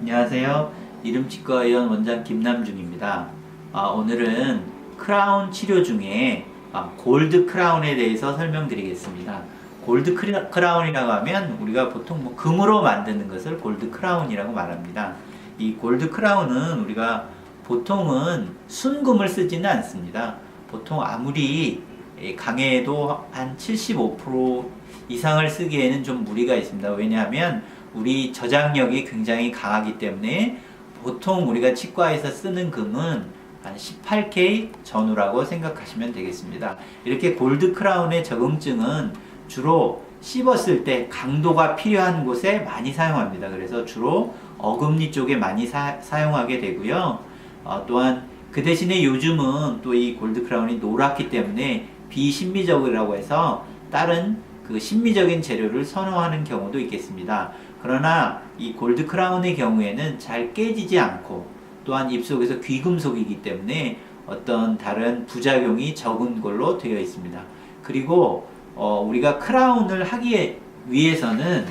안녕하세요. 이름치과 의원 원장 김남중입니다. 아, 오늘은 크라운 치료 중에 아, 골드 크라운에 대해서 설명드리겠습니다. 골드 크라- 크라운이라고 하면 우리가 보통 뭐 금으로 만드는 것을 골드 크라운이라고 말합니다. 이 골드 크라운은 우리가 보통은 순금을 쓰지는 않습니다. 보통 아무리 예, 강해도 한 75% 이상을 쓰기에는 좀 무리가 있습니다. 왜냐하면 우리 저장력이 굉장히 강하기 때문에 보통 우리가 치과에서 쓰는 금은 한 18K 전후라고 생각하시면 되겠습니다. 이렇게 골드 크라운의 적응증은 주로 씹었을 때 강도가 필요한 곳에 많이 사용합니다. 그래서 주로 어금니 쪽에 많이 사, 용하게 되고요. 어, 또한 그 대신에 요즘은 또 이 골드 크라운이 노랗기 때문에 비신미적이라고 해서 다른 그 신미적인 재료를 선호하는 경우도 있겠습니다. 그러나 이 골드 크라운의 경우에는 잘 깨지지 않고 또한 입속에서 귀금속이기 때문에 어떤 다른 부작용이 적은 걸로 되어 있습니다. 그리고 어, 우리가 크라운을 하기 위해서는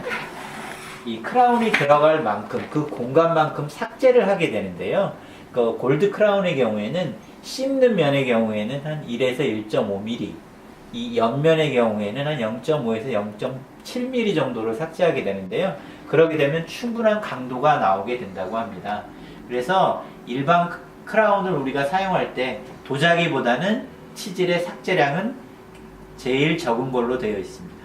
이 크라운이 들어갈 만큼 그 공간만큼 삭제를 하게 되는데요. 그 골드 크라운의 경우에는 씹는 면의 경우에는 한 1에서 1.5mm, 이 옆면의 경우에는 한 0.5에서 0.7mm 정도를 삭제하게 되는데요. 그렇게 되면 충분한 강도가 나오게 된다고 합니다. 그래서 일반 크- 크라운을 우리가 사용할 때 도자기보다는 치질의 삭제량은 제일 적은 걸로 되어 있습니다.